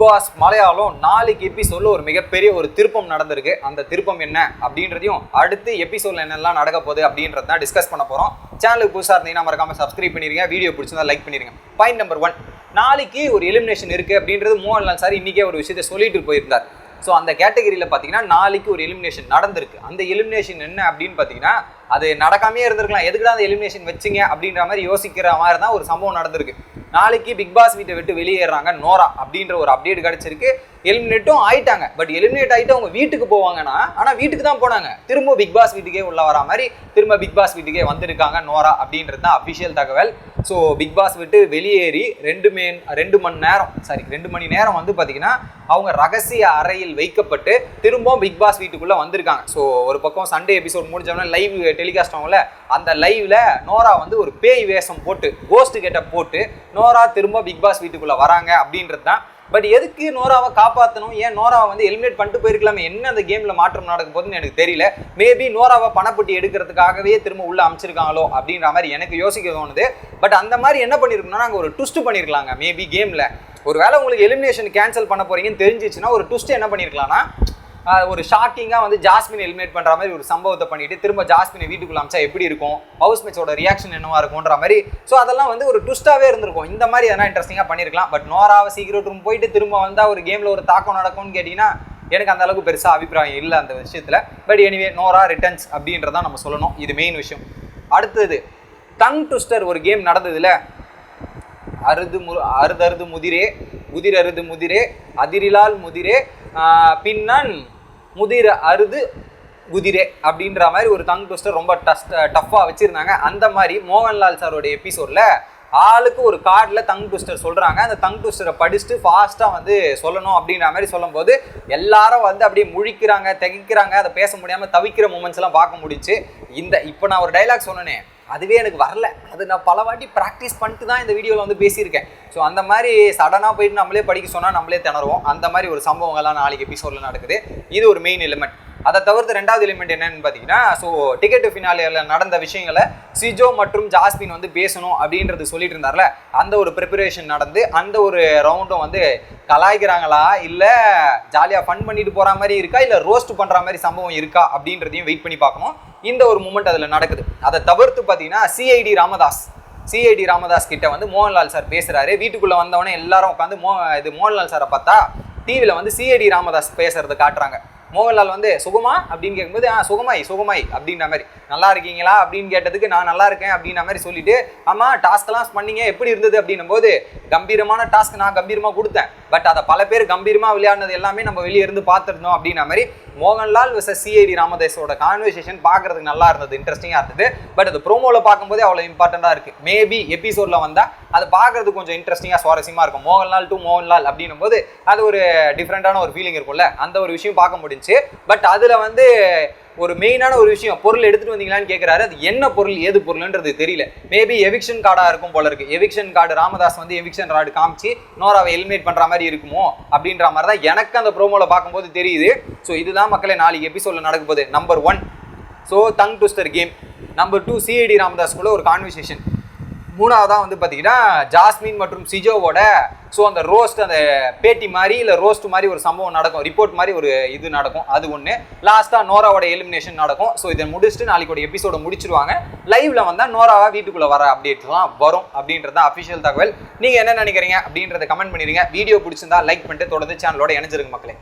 Pass Malayalam நாளைக்கு எபிசோடில் ஒரு மிகப்பெரிய ஒரு திருப்பம் நடந்திருக்கு. அந்த திருப்பம் என்ன அப்படின்றதையும் அடுத்து எபிசோடில் என்னெல்லாம் நடக்க போகுது அப்படின்றத தான் டிஸ்கஸ் பண்ண போகிறோம் சேனலுக்கு புதுசாக இருந்தீங்கன்னா மறக்காம சப்ஸ்கிரைப் பண்ணிடுங்க வீடியோ பிடிச்சிருந்தா லைக் பண்ணிடுங்க பாயிண்ட் நம்பர் ஒன் நாளைக்கு ஒரு எலிமினேஷன் இருக்குது அப்படின்றது மோகன்லால் சார் இன்றைக்கே ஒரு விஷயத்தை சொல்லிட்டு போயிருந்தார். ஸோ அந்த கேட்டகரியில் பார்த்தீங்கன்னா நாளைக்கு ஒரு எலிமினேஷன் நடந்திருக்கு. அந்த எலிமினேஷன் என்ன அப்படின்னு பார்த்தீங்கன்னா அது நடக்காமே இருந்திருக்கலாம். எதுக்குடா அந்த எலிமினேஷன் வச்சுங்க அப்படின்ற மாதிரி யோசிக்கிற மாதிரி தான் ஒரு சம்பவம் நடந்திருக்கு. நாளைக்கு பிக் பாஸ் வீட்டை விட்டு வெளியேறாங்க நோரா அப்படின்ற ஒரு அப்டேட் கிடைச்சிருக்கு. எலிமினேட்டும் ஆயிட்டாங்க. பட் எலிமினேட் ஆகிட்டு அவங்க வீட்டுக்கு போவாங்கன்னா ஆனால் வீட்டுக்கு தான் போனாங்க. திரும்ப பிக் பாஸ் வீட்டுக்கே உள்ள வரா மாதிரி திரும்ப பிக் பாஸ் வீட்டுக்கே வந்திருக்காங்க நோரா அப்படின்றது தான் அஃபிஷியல் தகவல். ஸோ பிக் பாஸ் விட்டு வெளியேறி ரெண்டு மே ரெண்டு மணி நேரம் சாரி ரெண்டு மணி நேரம் வந்து பார்த்தீங்கன்னா அவங்க ரகசிய அறையில் வைக்கப்பட்டு திரும்பவும் பிக் பாஸ் வீட்டுக்குள்ளே வந்திருக்காங்க. ஸோ ஒரு பக்கம் சண்டே எபிசோட் முடிஞ்சவொடனே லைவ் டெலிகாஸ்ட் ஆகும்ல அந்த லைவ்ல நோரா வந்து ஒரு பேய் வேஷம் போட்டு கோஸ்ட் கெட்ட போட்டு நோரா திரும்ப பிக் பாஸ் வீட்டுக்குள்ளே வராங்க அப்படின்றது தான் பட் எதுக்கு நோராவை காப்பாற்றணும் ஏன் நோராவை வந்து எலிமினேட் பண்ணிட்டு போயிருக்கலாமே? என்ன அந்த கேமில் மாற்றம் நடக்கும் போகுதுன்னு எனக்கு தெரியல. மேபி நோராவை பணப்பட்டி எடுக்கிறதுக்காகவே திரும்ப உள்ள அமைச்சிருக்காங்களோ அப்படின்ற மாதிரி எனக்கு யோசிக்க தோணுது. பட் அந்த மாதிரி என்ன பண்ணியிருக்கோம்னா நாங்கள் ஒரு ட்விஸ்ட் பண்ணியிருக்கலாங்க மேபி கேமில் ஒரு வேளை உங்களுக்கு எலிமினேஷன் கேன்சல் பண்ண போறீங்கன்னு தெரிஞ்சிச்சுன்னா ஒரு ட்விஸ்ட் என்ன பண்ணியிருக்கலாம்னா ஒரு ஷாக்கிங்காக வந்து ஜாஸ்மின் எலிமினேட் பண்ணுற மாதிரி ஒரு சம்பவத்தை பண்ணிட்டு திரும்ப ஜாஸ்மினை வீட்டுக்குள்ள அமிச்சா எப்படி இருக்கும்? ஹவுஸ் மேட்சோட ரியாக்ஷன் என்னவா இருக்கும்ன்ற மாதிரி. ஸோ அதெல்லாம் வந்து ஒரு ட்விஸ்ட்டாகவே இருந்திருக்கும். இந்த மாதிரி எதனா இன்ட்ரெஸ்டிங்காக பண்ணியிருக்கலாம் பட் நோராவை சீக்கிரம் ரூம் போயிட்டு திரும்ப வந்தால் ஒரு கேமில் ஒரு தாக்கம் நடக்கும்னு கேட்டிங்கன்னா எனக்கு அந்த அளவுக்கு பெருசாக அபிப்பிராயம் இல்லை அந்த விஷயத்தில். பட் எனிவே நோரா ரிட்டர்ன்ஸ் அப்படின்றதான் நம்ம சொல்லணும். இது மெயின் விஷயம். அடுத்தது டங் ட்விஸ்டர் ஒரு கேம் நடந்ததுல. அருது மு அருதருது முதிரே உதிர் அருது முதிரே அதிரிலால் முதிரே பின்னன் முதிர் அருது குதிரே அப்படின்ற மாதிரி ஒரு தங் ட்விஸ்டர் ரொம்ப டஸ்ட் டஃப்பாக வச்சுருந்தாங்க. அந்த மாதிரி மோகன்லால் சாரோட எபிசோடில் ஆளுக்கு ஒரு கார்டில் தங் ட்விஸ்டர் சொல்கிறாங்க அந்த தங் ட்விஸ்டரை படிச்சுட்டு ஃபாஸ்ட்டாக வந்து சொல்லணும் அப்படின்ற மாதிரி சொல்லும்போது எல்லாரும் வந்து அப்படியே முழிக்கிறாங்க திகைக்கிறாங்க. அதை பேச முடியாமல் தவிக்கிற மூமெண்ட்ஸ் எல்லாம் பார்க்க முடிச்சு இந்த இப்போ நான் ஒரு டைலாக் சொன்னேனே. அதுவே எனக்கு வரல. அது நான் பல வாட்டி ப்ராக்டிஸ் பண்ணிட்டு தான் இந்த வீடியோவில் வந்து பேசியிருக்கேன். ஸோ அந்த மாதிரி சடனாக போயிட்டு நம்மளே படிக்க சொன்னால் நம்மளே திணறுவோம். அந்த மாதிரி ஒரு சம்பவங்கள்லாம் நாளைக்கு எபிசோடில் நடக்குது. இது ஒரு மெயின் எலிமெண்ட் அதை தவிர்த்து ரெண்டாவது எலிமெண்ட் என்னன்னு பார்த்தீங்கன்னா ஸோ டிக்கெட் ஃபினாலியில் நடந்த விஷயங்களை சிஜோ மற்றும் ஜாஸ்மின் வந்து பேசணும் அப்படின்றது சொல்லிட்டு இருந்தார்ல அந்த ஒரு ப்ரிப்பரேஷன் நடந்து அந்த ஒரு ரவுண்டும் வந்து கலாய்க்கிறாங்களா? இல்லை ஜாலியாக ஃபன் பண்ணிட்டு போகிற மாதிரி இருக்கா? இல்லை ரோஸ்ட் பண்ணுற மாதிரி சம்பவம் இருக்கா? அப்படின்றதையும் வெயிட் பண்ணி பார்க்கணும். இந்த ஒரு மூமெண்ட் அதில் நடக்குது. அதை தவிர்த்து பார்த்தீங்கன்னா சிஐடி ராமதாஸ். சிஐடி ராமதாஸ் கிட்ட வந்து மோகன்லால் சார் பேசுறாரு. வீட்டுக்குள்ளே வந்தவொடனே எல்லாரும் உட்காந்து மோ இது மோகன்லால் சாரை பார்த்தா டிவியில் வந்து சிஐடி ராமதாஸ் பேசுறத காட்டுறாங்க. மோகன்லால் வந்து சுகமா? அப்படின்னு கேட்கும்போது ஆ சுகமாய் சுகமாய் அப்படின்ற மாதிரி. நல்லா இருக்கீங்களா? அப்படின்னு கேட்டதுக்கு நான் நல்லா இருக்கேன் அப்படின்ற மாதிரி சொல்லிட்டு ஆமாம் டாஸ்க்லாம் பண்ணீங்க எப்படி இருந்தது? அப்படின்னும் போது கம்பீரமான டாஸ்க் நான் கம்பீரமாக கொடுத்தேன். பட் அதை பல பேர் கம்பீரமாக விளையாடினது எல்லாமே நம்ம வெளியே இருந்து பார்த்துருந்தோம் அப்படின்ற மாதிரி மோகன்லால் விசஸ் சிஐடி ராமதாஸோட கான்வர்சேஷன் பார்க்கறதுக்கு நல்லா இருந்தது இன்ட்ரெஸ்டிங்காக இருந்தது. பட் அது ப்ரோமோவில் பார்க்கும்போதே அவ்வளோ இம்பார்ட்டண்ட்டாக இருக்குது மேபி எபிசோடில் வந்தால் அது பார்க்கறது கொஞ்சம் இன்ட்ரெஸ்டிங்காக சுவாரஸ்யமாக இருக்கும். மோகன்லால் டு மோகன்லால் அப்படின்னும் போது அது ஒரு டிஃப்ரெண்ட்டான ஒரு ஃபீலிங் இருக்கும்ல. அந்த ஒரு விஷயம் பார்க்க முடிஞ்சுச்சு. பட் அதில் வந்து ஒரு மெயினான ஒரு விஷயம் பொருள் எடுத்துட்டு வந்தீங்களான்னு கேட்குறாரு அது என்ன பொருள் ஏது பொருள்ன்றது தெரியல. மேபி எவிக்ஷன் கார்டாக இருக்கும் போல இருக்கு. எவிக்ஷன் கார்டு ராமதாஸ் வந்து எவிக்ஷன் கார்டு காமிச்சு நோராவை எலிமினேட் பண்ணுற மாதிரி இருக்குமோ அப்படின்ற மாதிரி தான் எனக்கு அந்த ப்ரோமோவில் பார்க்கும்போது தெரியுது. ஸோ இதுதான் மக்களை நாளைக்கு எபிசோடில் நடக்க போகுது. Number one so tongue twister game number two CID Ramadas கூட ஒரு கான்வர்சேஷன் மூணாவதாக வந்து பார்த்தீங்கன்னா ஜாஸ்மின் மற்றும் சிஜோவோட ஸோ அந்த ரோஸ்ட் அந்த பேட்டி மாதிரி இல்லை ரோஸ்ட் மாதிரி ஒரு சம்பவம் நடக்கும். ரிப்போர்ட் மாதிரி ஒரு இது நடக்கும். அது ஒன்று லாஸ்ட்டாக நோராவோட எலிமினேஷன் நடக்கும். ஸோ இதை முடிச்சுட்டு நாளைக்கு எபிசோட முடிச்சிருவாங்க. லைவ்ல வந்தால் நோராவா வீட்டுக்குள்ளே வர அப்டேட்லாம் வரும் அப்படின்றது தான் அஃபிஷியல் தகவல். நீங்கள் என்ன நினைக்கிறீங்க அப்படின்றத கமெண்ட் பண்ணிடுங்க. வீடியோ பிடிச்சிருந்தா லைக் பண்ணிட்டு தொடர்ந்து சேனலோட இணைஞ்சிருங்க மக்களே.